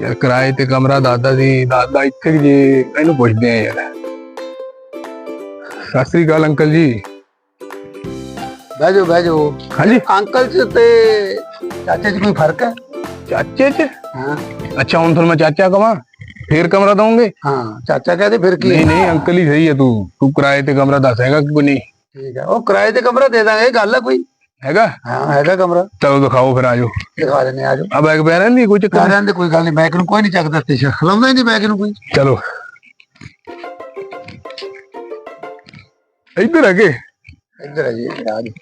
ਯਾਰ ਕਿਰਾਏ ਤੇ ਕਮਰਾ ਦਾਦਾ ਜੀ ਦਾਦਾ ਇੱਥੇ ਕਿ ਜੀ ਇਹਨੂੰ ਪੁੱਛਦੇ ਆ ਯਾਰ। ਸਤਿ ਸ੍ਰੀ ਅਕਾਲ ਅੰਕਲ ਜੀ। ਬਹਿ ਜਾਓ ਬਹਿ ਜਾਓ ਹਾਂਜੀ। ਅੰਕਲ ਚ ਤੇ ਚਾਚੇ ਚ ਕੋਈ ਫ਼ਰਕ ਹੈ? ਚਾਚੇ ਚ? ਹਾਂ। ਅੱਛਾ ਹੁਣ ਤੁਹਾਨੂੰ ਮੈਂ ਚਾਚਾ ਕਵਾਂ? ਫੇਰ ਕਮਰਾ ਦਵਾਂਗੇ? ਹਾਂ ਚਾਚਾ ਕਹਦੇ ਫਿਰ ਕੀ? ਨਹੀਂ ਨਹੀਂ ਅੰਕਲ ਹੀ ਸਹੀ ਹੈ ਤੂੰ। ਤੂੰ ਕਿਰਾਏ ਤੇ ਕਮਰਾ ਦੱਸ ਹੈਗਾ ਕਿ ਕੋਈ ਨਹੀਂ? ਠੀਕ ਹੈ ਉਹ ਕਿਰਾਏ ਤੇ ਕਮਰਾ ਦੇ ਦਾਂਗੇ ਗੱਲ ਹੈ ਕੋਈ? ਹੈਗਾ? ਹਾਂ ਹੈਗਾ ਕਮਰਾ। ਚਲੋ ਦਿਖਾਓ ਫਿਰ ਆਜੋ। ਦਿਖਾ ਦਿੰਦੇ ਆ ਜਾਓ ਆ ਬੈਗ ਪੈ ਰਹਿੰਦੀ ਕੋਈ ਚੱਕਰ ਦੇ ਕੋਈ ਗੱਲ ਨਹੀਂ ਬੈਗ ਨੂੰ ਕੋਈ ਨਹੀਂ ਚੱਕਦਾ ਤੇ ਖਲਾਉਂਦਾ ਹੀ ਨਹੀਂ ਬੈਗ ਨੂੰ ਕੋਈ। ਚਲੋ। ਇੱਧਰ ਆ ਕੇ ਇੱਧਰ ਆ ਜੀ। ਜੀ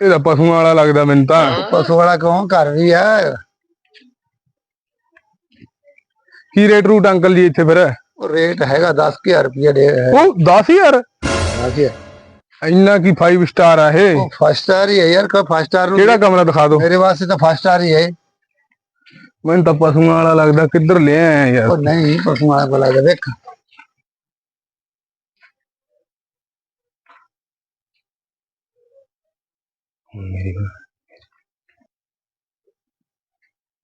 ਇਹਦਾ ਪਸ਼ੂਆਂ ਵਾਲਾ ਲੱਗਦਾ ਮੈਨੂੰ ਤਾਂ। ਪਸ਼ੂ ਵਾਲਾ ਕੌਣ ਘਰ ਵੀ ਆ। ਕੀ ਰੇਟ ਰੂਟ ਅੰਕਲ ਜੀ ਇੱਥੇ ਫਿਰ? ਉਹ ਰੇਟ ਹੈਗਾ 10000 ਰੁਪਏ ਦੇ ਉਹ 10000 10 ਇੰਨਾ ਕੀ 5 ਸਟਾਰ ਆ ਇਹ? ਉਹ ਫਸਟ ਸਟਾਰ ਹੀ ਹੈ ਯਾਰ ਕਾ ਫਸਟ ਸਟਾਰ ਨੂੰ ਕਿਹੜਾ ਕਮਰਾ ਦਿਖਾ ਦਿਓ। ਮੇਰੇ ਵਾਸਤੇ ਤਾਂ ਫਸਟ ਸਟਾਰ ਹੀ ਹੈ ਮੈਨੂੰ ਤਾਂ ਪਸ਼ੂਆਂ ਵਾਲਾ ਲੱਗਦਾ ਕਿੱਧਰ ਲੈ ਆਇਆ ਯਾਰ। ਉਹ ਨਹੀਂ ਪਸ਼ੂ ਵਾਲਾ ਆ ਵੇਖ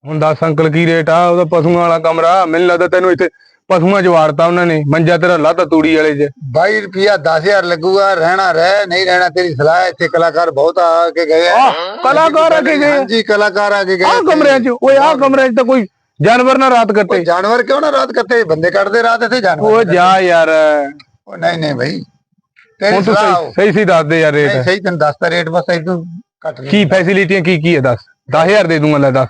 ਹੁਣ ਦੱਸ ਅੰਕਲ ਕੀ ਰੇਟ ਆ? ਉਹਦਾ ਪਸ਼ੂਆਂ ਵਾਲਾ ਕਮਰਾ। ਮੈਨੂੰ ਲੱਗਦਾ ਤੈਨੂੰ ਇੱਥੇ ਪਸ਼ੂਆਂ ਚ ਵਾੜਤਾ ਉਹਨਾਂ ਨੇ ਮੰਜਾ ਤੇਰਾ ਲਾਤਾ ਤੂੜੀ ਵਾਲੇ ਚ। 22 ਰੁਪਿਆ 10000 ਲੱਗੂਗਾ ਰਹਿਣਾ ਰਹਿ ਨਹੀਂ ਰਹਿਣਾ ਤੇਰੀ ਸਲਾਹ ਹੈ। ਇੱਥੇ ਕਲਾਕਾਰ ਬਹੁਤ ਆ ਕੇ ਗਏ ਆ। ਆਹ ਕਲਾਕਾਰ ਆ ਕੇ ਗਏ ਹਾਂਜੀ ਕਲਾਕਾਰ ਆ ਕੇ ਗਏ ਆਹ ਕਮਰਿਆਂ ਚ ਓਏ ਆਹ ਕਮਰਿਆਂ ਚ ਤਾਂ ਕੋਈ ਜਾਨਵਰ ਨਾ ਰਾਤ ਕੱਟੇ। ਜਾਨਵਰ ਕਿਉਂ ਨਾ ਰਾਤ ਕੱਟੇ? ਬੰਦੇ ਕੱਟਦੇ ਰਾਤ ਇੱਥੇ ਜਾਨਵਰ ਉਹ ਜਾ ਯਾਰ। ਉਹ ਨਹੀਂ ਨਹੀਂ ਭਾਈ ਹੁਣ ਤੇਰੀ ਤੂੰ ਸਲਾਹ ਸਹੀ ਸਹੀ ਸਹੀ ਦੱਸ ਦੇ ਯਾਰ ਨਹੀਂ, ਰੇਟ ਸਹੀ ਤੈਨੂੰ ਦੱਸਦਾ ਰੇਟ ਬਸ ਇਦੋਂ ਘੱਟ ਨਹੀਂ ਕੀ ਫੈਸਿਲਿਟੀਆਂ ਕੀ ਕੀ ਹੈ ਦੱਸ। 10000 ਦੇ ਦੂੰਗਾ ਲੈ ਦੱਸ।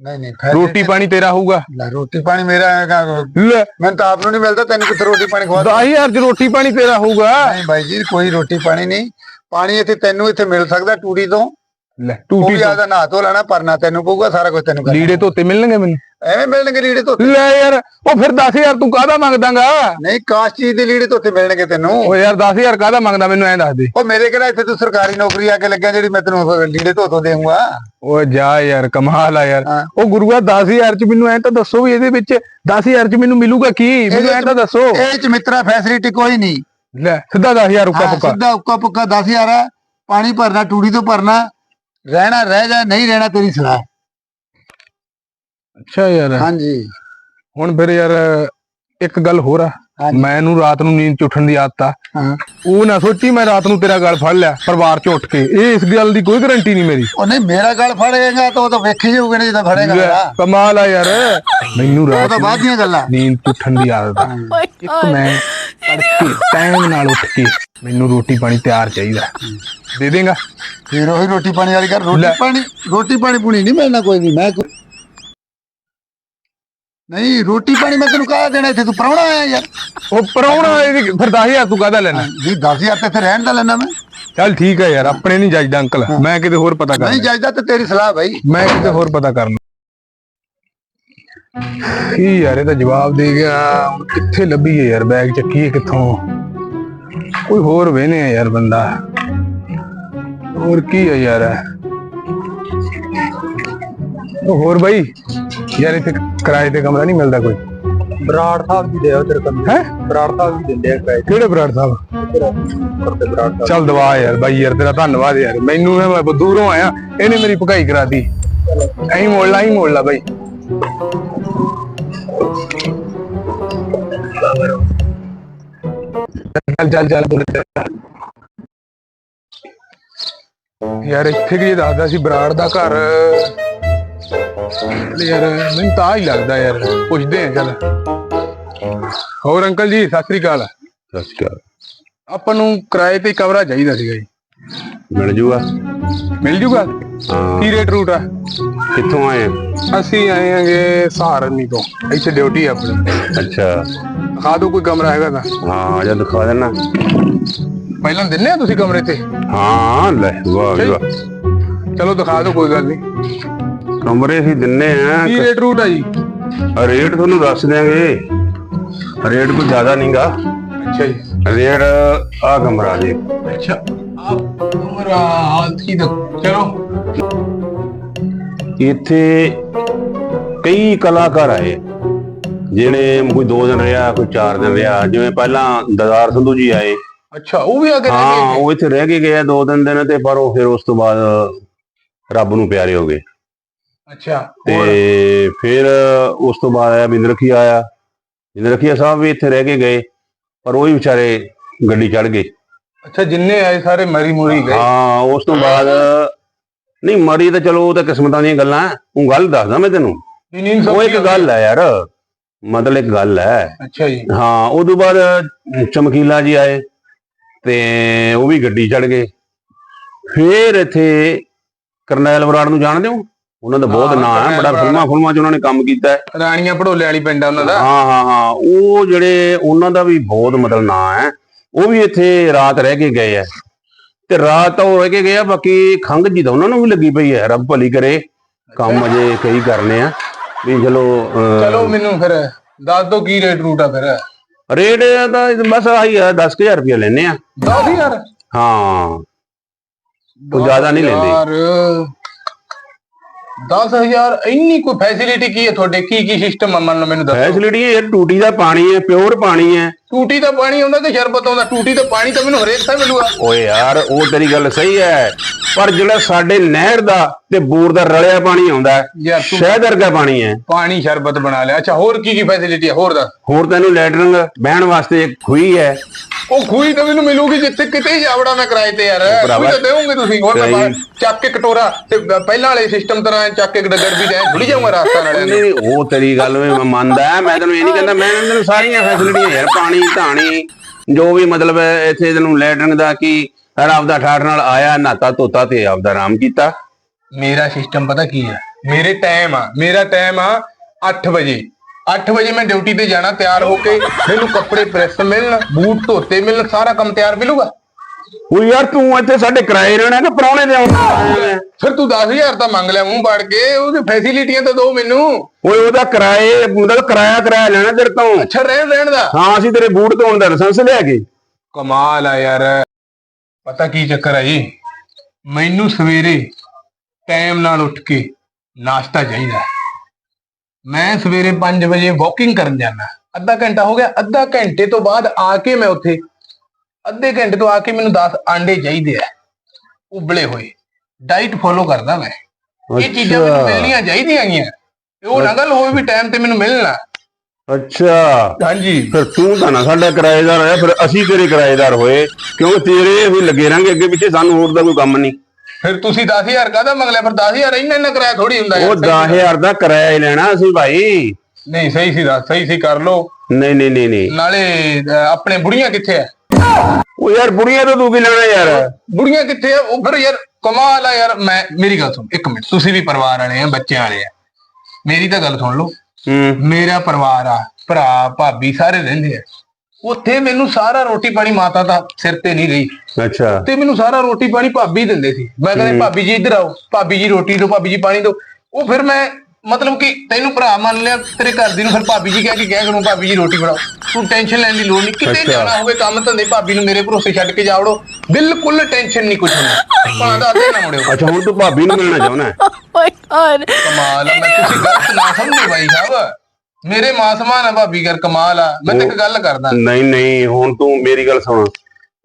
ਨਹੀਂ ਨਹੀਂ ਫਿਰ ਰੋਟੀ ਪਾਣੀ ਤੇਰਾ ਹੋਊਗਾ। ਲੈ, ਰੋਟੀ ਪਾਣੀ ਮੇਰਾ ਹੈਗਾ ਲੈ। ਮੈਨੂੰ ਤਾਂ ਆਪ ਨੂੰ ਨਹੀਂ ਮਿਲਦਾ ਤੈਨੂੰ ਕਿੱਥੇ ਰੋਟੀ ਪਾਣੀ ਖਵਾ 10000 ਚ ਰੋਟੀ ਪਾਣੀ ਤੇਰਾ ਹੋਊਗਾ। ਨਹੀਂ ਭਾਈ ਜੀ ਕੋਈ ਰੋਟੀ ਪਾਣੀ ਨਹੀਂ। ਪਾਣੀ ਇੱਥੇ ਤੈਨੂੰ ਇੱਥੇ ਮਿਲ ਸਕਦਾ ਟੂਟੀ ਤੋਂ। ਲੈ ਉਹ ਟੂਟੀ ਵੀ ਆਦਾ ਨਹਾ ਧੋ ਲੈਣਾ ਪਰਨਾ ਤੈਨੂੰ ਪਊਗਾ ਸਾਰਾ ਕੁਝ ਤੈਨੂੰ ਕਰਨਾ। ਲੀੜੇ ਧੋਤੇ ਮਿਲਣਗੇ ਮੈਨੂੰ? ਐਵੇਂ ਮਿਲਣਗੇ ਲੀੜੇ ਧੋਤੇ? ਲੈ ਯਾਰ ਉਹ ਫਿਰ 10000 ਤੂੰ ਕਾਹਦਾ ਮੰਗਦਾਗਾ? ਨਹੀਂ ਕਾਸ਼ ਚੀਜ਼ ਦੇ ਲੀੜੇ ਧੋਤੇ ਮਿਲਣਗੇ ਤੈਨੂੰ। ਉਹ ਯਾਰ 10000 ਕਾਹਦਾ ਮੰਗਦਾ ਮੈਨੂੰ ਐਂ ਦੱਸ ਦੇ। ਉਹ ਮੇਰੇ ਕਿਹੜਾ ਇੱਥੇ ਤੂੰ ਸਰਕਾਰੀ ਨੌਕਰੀ ਆ ਕੇ ਲੱਗਿਆ ਜਿਹੜੀ ਮੈਂ ਤੈਨੂੰ ਉਹ ਲੀੜੇ ਧੋ ਧੋ ਦੇਵਾਂਗਾ ਓਏ ਜਾ ਯਾਰ ਕਮਾਲ ਆ ਯਾਰ। ਉਹ ਗੁਰੂਆ 10000 ਚ ਮੈਨੂੰ ਐਂ ਤਾਂ ਦੱਸੋ ਵੀ ਇਹਦੇ ਵਿੱਚ 10000 ਚ ਮੈਨੂੰ ਮਿਲੂਗਾ ਕੀ? ਮੈਨੂੰ ਐਂ ਤਾਂ ਦੱਸੋ। ਇਹ ਚ ਮਿੱਤਰਾ ਫੈਸਿਲਿਟੀ ਕੋਈ ਨਹੀਂ। ਲੈ ਸਿੱਧਾ 10000 ਉੱਕਾ ਪੁੱਕਾ। ਸਿੱਧਾ ਉੱਕਾ ਪੁੱਕਾ 10000 ਹੈ ਪਾਣੀ ਭਰਨਾ ਟੂੜੀ ਤੋਂ ਭਰਨਾ। ਰਹਿਣਾ ਰਹਿ ਜਾ ਨਹੀਂ ਰਹਿਣਾ ਤੇਰੀ ਸਲਾਹ। ਅੱਛਾ ਯਾਰ। ਹਾਂਜੀ। ਹੁਣ ਫਿਰ ਯਾਰ ਇੱਕ ਗੱਲ ਹੋਰ ਆ। ਮੈਨੂੰ ਰਾਤ ਨੂੰ ਨੀਂਦ ਚ ਉੱਠਣ ਦੀ ਆਦਤ ਆ। ਹਾਂ। ਉਹ ਨਾ ਸੋਚੀ ਮੈਂ ਰਾਤ ਨੂੰ ਤੇਰਾ ਗਲ ਫੜ ਲਿਆ ਪਰਿਵਾਰ ਚ ਉੱਠ ਕੇ। ਇਹ ਇਸ ਗੱਲ ਦੀ ਕੋਈ ਗਾਰੰਟੀ ਨਹੀਂ ਮੇਰੀ। ਉਹ ਨਹੀਂ ਮੇਰਾ ਗਲ ਫੜੇਗਾ ਤਾਂ ਉਹ ਤਾਂ ਵੇਖੀ ਜਾਊਗਾ ਨਹੀਂ ਜਦੋਂ ਫੜੇਗਾ ਮੇਰਾ। ਕਮਾਲ ਆ ਯਾਰ। ਮੈਨੂੰ ਉਹ ਰਾਤ ਤਾਂ ਨੂੰ ਬਾਅਦ ਦੀਆਂ ਗੱਲਾਂ। ਨੀਂਦ ਚ ਉੱਠਣ ਦੀ ਆਦਤ ਆ। ਇੱਕ ਮੈਂ ਤੜਕੇ ਟਾਈਮ ਨਾਲ ਉੱਠ ਕੇ ਮੈਨੂੰ ਰੋਟੀ ਪਾਣੀ ਤਿਆਰ ਚਾਹੀਦਾ। ਦੇ ਦੇਗਾ। ਫਿਰ ਉਹੀ ਰੋਟੀ ਪਾਣੀ ਵਾਲੀ ਕਰ ਰੋਟੀ। ਪਾਣੀ ਰੋਟੀ ਪਾਣੀ ਪੁਣੀ ਨਹੀਂ ਮਿਲਣਾ ਕੋਈ ਵੀ ਮੈਂ ਨਹੀਂ ਰੋਟੀ ਪਾਣੀ ਮੈਂ ਤੈਨੂੰ ਕਾਹ ਦੇਣਾ ਇੱਥੇ? ਤੂੰ ਪ੍ਰਾਹੁਣਾ ਆਇਆ ਯਾਰ। ਉਹ ਪਰੌਣਾ ਇਹਦੀ ਫਿਰ 10000 ਤੂੰ ਕਾਹਦਾ ਲੈਣਾ? ਜੀ 10000 ਤੇ ਇੱਥੇ ਰਹਿਣ ਦਾ ਲੈਣਾ ਮੈਂ। ਚੱਲ ਠੀਕ ਹੈ ਯਾਰ ਆਪਣੇ ਨਹੀਂ ਜਾਈਦਾ ਅੰਕਲ। ਮੈਂ ਕਿਤੇ ਹੋਰ ਪਤਾ ਨਹੀਂ ਕਰ ਜਾਇਦਾ ਤੇ ਤੇਰੀ ਸਲਾਹ ਭਾਈ ਮੈਂ ਕਿਤੇ ਹੋਰ ਪਤਾ ਕਰਨਾ। ਕੀ ਯਾਰ ਇਹ ਤਾਂ ਜਵਾਬ ਦੇ ਗਿਆ। ਕਿੱਥੇ ਲੱਭੀਏ ਯਾਰ ਬੈਗ ਚੱਕੀਏ ਕਿੱਥੋਂ? ਕੋਈ ਹੋਰ ਵੇਨੇ ਆ ਯਾਰ ਬੰਦਾ। ਹੋਰ ਕੀ ਹੈ ਯਾਰ? ਉਹ ਹੋਰ ਬਾਈ ਯਾਰ ਇੱਥੇ ਕਿਰਾਏ ਤੇ ਕਮਰਾ ਨਹੀਂ ਮਿਲਦਾ ਕੋਈ। ਬਰਾੜ ਸਾਹਿਬ ਜੀ ਦੇ ਉਧਰ ਕੰਮ ਹੈ? ਬਰਾੜ ਸਾਹਿਬ ਜੀ ਦਿੰਦੇ ਆ ਕਿਰਾਏ ਕਿਹੜੇ ਬਰਾੜ ਸਾਹਿਬ? ਚੱਲ ਦਵਾ ਯਾਰ ਬਾਈ ਯਾਰ ਤੇਰਾ ਧੰਨਵਾਦ ਯਾਰ। ਮੈਨੂੰ ਮੈਂ ਦੂਰੋਂ ਆਇਆ ਇਹਨੇ ਮੇਰੀ ਭਕਾਈ ਕਰਾਤੀ। ਐਂ ਮੋੜ ਲਾ ਐਂ ਮੋੜ ਲਾ ਬਾਈ। ਚੱਲ ਚੱਲ ਚੱਲ। ਯਾਰ ਇੱਥੇ ਕੀ ਦੱਸਦਾ ਸੀ? ਬਰਾੜ ਦਾ ਘਰ। ਯਾਰ ਮੈਨੂੰ ਤਾਂ ਹੀ ਲੱਗਦਾ ਯਾਰ। ਪੁੱਛਦੇ ਆ ਚੱਲ। ਹੋਰ ਅੰਕਲ ਜੀ ਸਤਿ ਸ੍ਰੀ ਅਕਾਲ। ਸਤਿ ਸ਼੍ਰੀ ਅਕਾਲ। ਆਪਾਂ ਨੂੰ ਕਿਰਾਏ ਤੇ ਕਮਰਾ ਚਾਹੀਦਾ ਸੀਗਾ ਜੀ। ਮਿਲ ਜੂਗਾ? ਮਿਲ ਜੂਗਾ? ਹਾਂ। ਕੀ ਰੇਟ ਰੂਟ ਆ? ਕਿੱਥੋਂ ਆਏ ਅਸੀਂ ਆਏ ਆਂਗੇ ਸਹਾਰਨੀ ਤੋਂ। ਇੱਥੇ ਡਿਊਟੀ ਆ ਆਪਣੀ। ਅੱਛਾ। ਦਿਖਾ ਦਿਓ ਕੋਈ ਕਮਰਾ ਹੈਗਾ ਤਾਂ। ਹਾਂ ਜਦ ਦਿਖਾ ਦੇਣਾ। ਪਹਿਲਾਂ ਦਿੰਨੇ ਆ ਤੁਸੀਂ ਕਮਰੇ ਤੇ? ਹਾਂ ਲੈ ਵਾਹ ਜੀ ਵਾਹ ਚਲੋ ਦਿਖਾ ਦਿਓ ਕੋਈ ਗੱਲ ਨਹੀਂ। ਕਮਰੇ ਅਸੀਂ ਦਿੰਨੇ ਆ ਕੀ ਰੇਟ ਰੂਟ ਆ ਜੀ? ਰੇਟ ਤੁਹਾਨੂੰ ਦੱਸ ਦਿਆਂਗੇ। ਰੇਟ ਕੋਈ ਜ਼ਿਆਦਾ ਨਹੀਂਗਾ। ਅੱਛਾ ਜੀ। ਰੇਟ ਆ ਕਮਰਾ ਜੀ। ਅੱਛਾ ਆਪ ਕਮਰਾ ਕੀ ਦਾ ਚਲੋ। ਇੱਥੇ ਕਈ ਕਲਾਕਾਰ ਆਏ। ਜਿਹੜੇ ਕੋਈ 2 ਦਿਨ ਰਿਹਾ ਕੋਈ 4 ਦਿਨ ਰਿਹਾ। ਜਿਵੇਂ ਪਹਿਲਾਂ ਦਦਾਰ ਸੰਧੂ ਜੀ ਆਏ। ਅੱਛਾ ਉਹ ਵੀ ਆ ਕੇ ਰਹਿ ਹਾਂ ਗਏ ਉਹ ਇੱਥੇ ਰਹਿ ਕੇ ਗਏ ਆ ਦੋ ਤਿੰਨ ਦਿਨ ਤੇ ਪਰ ਉਹ ਫਿਰ ਉਸ ਤੋਂ ਬਾਅਦ ਰੱਬ ਨੂੰ ਪਿਆਰੇ ਹੋ ਗਏ। ਅੱਛਾ ਹੋਰ? ਤੇ ਫਿਰ ਉਸ ਤੋਂ ਬਾਅਦ ਆਇਆ ਬਿੰਦਰਖੀ ਆਇਆ। ਬਿੰਦਰਖੀਆ ਸਾਹਿਬ ਵੀ ਇੱਥੇ ਰਹਿ ਕੇ ਗਏ ਪਰ ਉਹ ਵੀ ਵਿਚਾਰੇ ਗੱਡੀ ਚੜ ਗਏ। ਅੱਛਾ ਜਿੰਨੇ ਆਏ ਸਾਰੇ ਮਰੀ ਮੁਰੀ ਗਏ। ਹਾਂ ਉਸ ਤੋਂ ਬਾਅਦ ਨਹੀਂ ਮਰੀ ਤਾਂ ਚਲੋ ਉਹ ਤਾਂ ਕਿਸਮਤਾਂ ਦੀਆਂ ਗੱਲਾਂ ਹੈ। ਉਹ ਗੱਲ ਦੱਸਦਾ ਮੈਂ ਤੈਨੂੰ। ਵੀ ਨੀਂਦ ਉਹ ਇੱਕ ਗੱਲ ਹੈ ਯਾਰ। ਮਤਲਬ ਇੱਕ ਗੱਲ ਹੈ ਅੱਛਾ ਜੀ। ਹਾਂ ਉਦੋਂ ਬਾਅਦ ਚਮਕੀਲਾ ਜੀ ਆਏ। ਤੇ ਉਹ ਵੀ ਗੱਡੀ ਚੜ ਗਏ। ਫਿਰ ਇੱਥੇ ਕਰਨੈਲ ਬਰਾੜ ਨੂੰ ਜਾਣਦੇ ਹੋ ਉਹਨਾਂ ਦਾ ਬਹੁਤ ਨਾਂ ਹੈ ਬੜਾ। ਫਿਲਮਾਂ ਫਿਲਮਾਂ 'ਚ ਉਹਨਾਂ ਨੇ ਕੰਮ ਕੀਤਾ ਹੈ। ਰਾਣੀਆਂ ਭੜੋਲੇ ਵਾਲੀ ਪਿੰਡ ਆ ਉਹਨਾਂ ਦਾ। ਹਾਂ ਹਾਂ ਹਾਂ ਉਹ ਜਿਹੜੇ ਉਹਨਾਂ ਦਾ ਵੀ ਬਹੁਤ ਮਤਲਬ ਨਾਂ ਹੈ ਉਹ ਵੀ ਇੱਥੇ ਰਾਤ ਰਹਿ ਕੇ ਗਏ ਆ ਤੇ ਰਾਤ ਤਾਂ ਉਹ ਰਹਿ ਕੇ ਗਏ ਆ ਬਾਕੀ ਖੰਗ ਜੀ ਤਾਂ ਉਹਨਾਂ ਨੂੰ ਵੀ ਲੱਗੀ ਪਈ ਹੈ ਰੱਬ ਭਲੀ ਕਰੇ ਕੰਮ ਅਜੇ ਕਈ ਕਰਨੇ ਆ। ਵੀ ਚਲੋ ਚਲੋ ਮੈਨੂੰ ਫਿਰ ਦੱਸ ਦੋ ਕੀ ਰੇਟ ਰੂਟ ਆ ਫਿਰ। ਰੇਟ ਤਾਂ ਬਸ ਆਹੀ ਆ 10000 ਰੁਪਏ ਲੈਨੇ ਆ। 10000 ਹਾਂ। ਉਹ ਜ਼ਿਆਦਾ ਨਹੀਂ ਲੈਂਦੇ। ਯਾਰ 10000 ਇੰਨੀ ਕੋਈ ਫੈਸਿਲਿਟੀ ਕੀ ਹੈ ਤੁਹਾਡੇ? ਕੀ ਕੀ ਸਿਸਟਮ ਆ? ਮੰਨ ਲਓ ਮੈਨੂੰ ਦੱਸੋ। ਫੈਸਿਲਿਟੀ ਇਹ ਟੂਟੀ ਦਾ ਪਾਣੀ ਹੈ ਪਿਓਰ ਪਾਣੀ ਹੈ। ਟੂਟੀ ਦਾ ਪਾਣੀ ਆਉਂਦਾ ਕਿ ਸ਼ਰਬਤ ਆਉਂਦਾ? ਟੂਟੀ ਦਾ ਪਾਣੀ ਤਾਂ ਮੈਨੂੰ ਹਰੇਕ ਥਾਂ ਮਿਲੂਗਾ। ਓਏ ਯਾਰ ਉਹ ਤੇਰੀ ਗੱਲ ਸਹੀ ਹੈ। ਪਰ ਜਿਹੜਾ ਸਾਡੇ ਨਹਿਰ ਦਾ ਤੇ ਬੋਰ ਦਾ ਰਲਿਆ ਪਾਣੀ ਆਉਂਦਾ ਹੈ, ਯਾਰ ਤੂੰ ਸ਼ਹਿਦ ਵਰਗਾ ਪਾਣੀ ਹੈ। ਪਾਣੀ ਸ਼ਰਬਤ ਬਣਾ ਲਿਆ। ਅੱਛਾ ਹੋਰ ਕੀ ਕੀ ਫੈਸਿਲਿਟੀ ਹੈ? ਹੋਰ ਦੱਸ। ਹੋਰ ਤੈਨੂੰ ਲੈਟਰਿੰਗ ਬਹਿਣ ਵਾਸਤੇ ਇੱਕ ਖੂਹੀ ਹੈ। ਉਹ ਖੂਹੀ ਤਾਂ ਮੈਨੂੰ ਮਿਲੂਗੀ ਜਿੱਥੇ ਕਿਤੇ ਹੀ ਜਾਵੜਾ ਮੈਂ ਕਿਰਾਏ ਤੇ ਯਾਰ। ਭਰਾਵਾ, ਖੂਹੀ ਤਾਂ ਦੇਵੋਗੇ ਤੁਸੀਂ। ਹੋਰ ਮੈਂ। ਬਾਹਰ ਚੱਕ ਕੇ ਕਟੋਰਾ ਤੇ ਪਹਿਲਾਂ ਵਾਲੇ ਸਿਸਟਮ ਤਰ੍ਹਾਂ ਚੱਕ ਕੇ ਡੱਗਰ ਵੀ ਜਾਏ ਥੋੜੀ ਜਾਊਂਗਾ ਰਾਸਤਾ ਨਾਲੇ ਨਹੀਂ ਨਹੀਂ, ਉਹ ਤੇਰੀ ਗੱਲ ਵੀ ਮੈਂ ਮੰਨਦਾ ਮੈਂ ਤੈਨੂੰ ਇਹ ਨਹੀਂ ਕਹਿੰਦਾ ਮੈਂ ਤੈਨੂੰ ਸਾਰੀਆਂ ਫੈਸਿਲਿਟੀਆਂ ਯਾਰ। ਪਾਣੀ ਧਾਣੀ ਜੋ ਵੀ ਮਤਲਬ ਹੈ ਇੱਥੇ ਤੈਨੂੰ ਲੈਟਰਿੰਗ ਦਾ ਕੀ ਹਰ ਆਪਦਾ ਠਾਠ ਨਾਲ ਆਇਆ ਨਾਤਾ ਧੋਤਾ ਤੇ ਆਪਦਾ ਆਰਾਮ ਕੀਤਾ। ਮੇਰਾ ਸਿਸਟਮ ਪਤਾ ਕੀ ਹੈ? ਮੇਰੇ ਟਾਈਮ ਆ ਮੇਰਾ ਟਾਈਮ ਆ 8 ਵਜੇ। 8 ਵਜੇ ਮੈਂ ਡਿਊਟੀ ਤੇ ਜਾਣਾ ਤਿਆਰ ਹੋ ਕੇ ਮੈਨੂੰ ਕੱਪੜੇ ਪ੍ਰੈਸ ਮਿਲਣ ਬੂਟ ਧੋਤੇ ਮਿਲਣ ਸਾਰਾ ਕੰਮ ਤਿਆਰ ਮਿਲੂਗਾ। ਉਹ ਯਾਰ ਤੂੰ ਇੱਥੇ ਸਾਡੇ ਕਿਰਾਏ ਰਹਿਣਾ ਕਿ ਪਰੌਣੇ ਦੇ ਆਉਣਾ? ਫਿਰ ਤੂੰ 10000 ਤਾਂ ਮੰਗ ਲਿਆ ਮੂੰਹ ਪਾੜ ਕੇ ਉਹਦੀ ਫੈਸਿਲਿਟੀਆਂ ਤਾਂ ਦਿਓ ਮੈਨੂੰ। ਓਏ ਉਹਦਾ ਕਿਰਾਏ ਮਤਲਬ ਕਿਰਾਇਆ ਕਿਰਾਇਆ ਲੈਣਾ ਤੇਰੇ ਤੋਂ। ਅੱਛਾ ਰਹਿਣ ਰਹਿਣ ਦਾ। ਹਾਂ ਅਸੀਂ ਤੇਰੇ ਬੂਟ ਧੋਣ ਦਾ ਲਾਇਸੈਂਸ ਲਿਆ ਕੇ। ਕਮਾਲ ਆ ਯਾਰ। ਪਤਾ ਕੀ ਚੱਕਰ ਆ ਜੀ? ਮੈਨੂੰ ਸਵੇਰੇ ਟਾਈਮ ਨਾਲ ਉੱਠ ਕੇ ਨਾਸ਼ਤਾ ਚਾਹੀਦਾ। ਮੈਂ ਸਵੇਰੇ 5 ਵਜੇ ਵਾਕਿੰਗ ਕਰਨ ਜਾਣਾ ਅੱਧਾ ਘੰਟਾ ਹੋ ਗਿਆ ਅੱਧਾ ਘੰਟੇ ਤੋਂ ਬਾਅਦ ਆ ਕੇ ਮੈਂ ਉੱਥੇ ਅੱਧੇ ਘੰਟੇ ਤੋਂ ਆ ਕੇ ਮੈਨੂੰ 10 ਆਂਡੇ ਚਾਹੀਦੇ ਆ। ਉਬਲੇ ਹੋਏ। ਡਾਈਟ ਫੋਲੋ ਕਰਦਾ ਮੈਂ। ਇਹ ਚੀਜ਼ਾਂ ਮੈਨੂੰ ਮਿਲਣੀਆਂ ਚਾਹੀਦੀਆਂ ਗੀਆਂ ਉਹ ਨਾ ਗੱਲ ਹੋਵੇ ਵੀ ਟਾਈਮ ਤੇ ਮੈਨੂੰ ਮਿਲਣਾ। ਅੱਛਾ। ਹਾਂਜੀ। ਫਿਰ ਤੂੰ ਤਾਂ ਨਾ ਸਾਡਾ ਕਿਰਾਏਦਾਰ ਹੈ ਫਿਰ ਅਸੀਂ ਤੇਰੇ ਕਿਰਾਏਦਾਰ ਹੋਏ। ਕਿਉਂਕਿ ਤੇਰੇ ਵੀ ਲੱਗੇ ਰਾਂਗੇ ਅੱਗੇ ਪਿੱਛੇ ਸਾਨੂੰ ਹੋਰ ਦਾ ਕੋਈ ਕੰਮ ਨਹੀਂ। ਫਿਰ ਤੁਸੀਂ 10000 ਕਾਹਦਾ ਮੰਗ ਲਿਆ ਫਿਰ 10000 ਇੰਨਾ ਇੰਨਾ ਕਿਰਾਇਆ ਥੋੜੀ ਹੁੰਦਾ ਉਹ ਯਾਰ। 10000 ਦਾ ਕਿਰਾਇਆ ਹੀ ਲੈਣਾ ਅਸੀਂ ਭਾਈ। ਨਹੀਂ ਸਹੀ ਸੀ ਦੱਸ ਸਹੀ ਸੀ ਕਰ ਲੋ ਨਹੀਂ ਨਹੀਂ ਨਹੀਂ ਨਹੀਂ। ਨਾਲੇ ਆਪਣੇ ਬੁੜੀਆਂ ਕਿੱਥੇ ਆ? ਉਹ ਯਾਰ ਬੁੜੀਆਂ ਤੋਂ ਤੂੰ ਕੀ ਲੈਣਾ ਯਾਰ? ਬੁੜੀਆਂ ਕਿੱਥੇ ਆ? ਉਹ ਫਿਰ ਯਾਰ ਕਮਾਲ ਆ ਯਾਰ। ਮੈਂ ਮੇਰੀ ਗੱਲ ਸੁਣ ਇੱਕ ਮਿੰਟ। ਤੁਸੀਂ ਵੀ ਪਰਿਵਾਰ ਵਾਲੇ ਆ ਬੱਚਿਆਂ ਵਾਲੇ ਆ। ਮੇਰੀ ਤਾਂ ਗੱਲ ਸੁਣ ਲਓ। ਮੇਰਾ ਪਰਿਵਾਰ ਆ ਭਰਾ ਭਾਬੀ ਸਾਰੇ ਰਹਿੰਦੇ ਆ। ਉੱਥੇ ਮੈਨੂੰ ਸਾਰਾ ਰੋਟੀ ਪਾਣੀ ਮਾਤਾ ਦਾ ਸਿਰ ਤੇ ਨਹੀਂ ਗਈ ਅੱਛਾ। ਤੇ ਮੈਨੂੰ ਸਾਰਾ ਰੋਟੀ ਪਾਣੀ ਭਾਬੀ ਦਿੰਦੇ ਸੀ। ਮੈਂ ਕਹਿੰਦੇ ਭਾਬੀ ਜੀ ਇੱਧਰ ਆਓ ਭਾਬੀ ਜੀ ਰੋਟੀ ਦਿਓ ਭਾਬੀ ਜੀ ਪਾਣੀ ਦਿਓ। ਉਹ ਫਿਰ ਮੈਂ ਮਤਲਬ ਕਿ ਤੈਨੂੰ ਭਰਾ ਮੰਨ ਲਿਆ ਤੇਰੇ ਘਰ ਦੀ ਨੂੰ ਫਿਰ ਭਾਬੀ ਜੀ ਕਹਿ ਕੇ ਕਹਿ ਕਰੂੰ ਭਾਬੀ ਜੀ ਰੋਟੀ ਬਣਾਓ। ਤੂੰ ਟੈਨਸ਼ਨ ਲੈਣ ਦੀ ਲੋੜ ਨਹੀਂ। ਕਿਤੇ। ਜਾਣਾ ਹੋਵੇ ਕੰਮ ਧੰਦੇ ਭਾਬੀ ਨੂੰ ਮੇਰੇ ਭਰੋਸੇ ਛੱਡ ਕੇ ਜਾਵੜੋ ਬਿਲਕੁਲ ਟੈਨਸ਼ਨ ਨਹੀਂ ਕੁਝ ਨਹੀਂ ਭਾਂ ਦਾ ਅੱਗੇ ਨਾ ਮੁੜਿਓ ਅੱਛਾ ਹੁਣ ਤੂੰ ਭਾਬੀ ਨੂੰ ਮਿਲਣਾ ਚਾਹੁੰਦਾ ਹੈ? Oh my god. ਕਮਾਲ ਆ ਮੈਂ ਤੁਸੀਂ ਗਲਤ ਨਾ ਸਮਝੋ ਬਾਈ ਸਾਹਿਬ। ਮੇਰੇ ਮਾਂ ਸਮਾਨ ਆ ਭਾਬੀ ਕਰ ਕਮਾਲ ਆ। ਮੈਂ ਤਾਂ ਇੱਕ ਗੱਲ ਕਰਦਾ। ਨਹੀਂ ਨਹੀਂ ਹੁਣ ਤੂੰ ਮੇਰੀ ਗੱਲ ਸੁਣ।